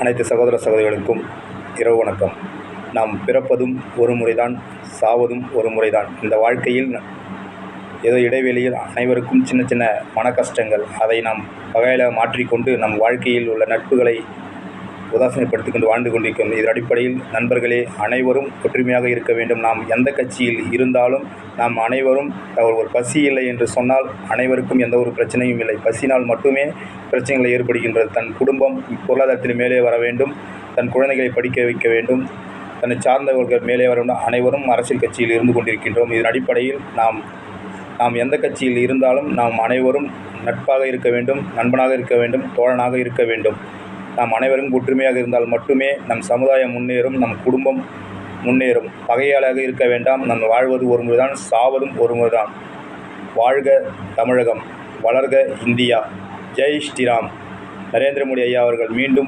அனைத்து சகோதர சகோதரிகளுக்கும் இரவு வணக்கம். நாம் பிறப்பதும் ஒரு முறைதான் சாவதும் ஒரு முறைதான். இந்த வாழ்க்கையில் ஏதோ இடைவெளியில் அனைவருக்கும் சின்ன சின்ன மன கஷ்டங்கள் அதை நாம் வகையில் மாற்றிக்கொண்டு நம் வாழ்க்கையில் உள்ள நட்புகளை உதாசீனப்படுத்திக் கொண்டு வாழ்ந்து கொண்டிருக்கும் இதன் அடிப்படையில் நண்பர்களே அனைவரும் ஒற்றுமையாக இருக்க வேண்டும். நாம் எந்த கட்சியில் இருந்தாலும் நாம் அனைவரும் ஒரு பசி இல்லை என்று சொன்னால் அனைவருக்கும் எந்த ஒரு பிரச்சனையும் இல்லை. பசினால் மட்டுமே பிரச்சனைகள் ஏற்படுகின்றது. தன் குடும்பம் பொருளாதாரத்தில் மேலே வர வேண்டும். தன் குழந்தைகளை படிக்க வைக்க வேண்டும். தன்னை சார்ந்தவர்கள் மேலே வர வேண்டும். அனைவரும் அரசியல் கட்சியில் இருந்து கொண்டிருக்கின்றோம். இதன் அடிப்படையில் நாம் நாம் எந்த கட்சியில் இருந்தாலும் நாம் அனைவரும் நட்பாக இருக்க வேண்டும் நண்பனாக இருக்க வேண்டும் தோழனாக இருக்க வேண்டும். நாம் அனைவரும் ஒற்றுமையாக இருந்தால் மட்டுமே நம் சமுதாயம் முன்னேறும் நம் குடும்பம் முன்னேறும். பகையாளாக இருக்க வேண்டாம். நம் வாழ்வது ஒரு முறைதான் சாவதும் ஒரு முறைதான் வாழ்க தமிழகம் வளர்க இந்தியா. ஜெய் ஸ்ரீராம். நரேந்திர மோடி ஐயா அவர்கள் மீண்டும்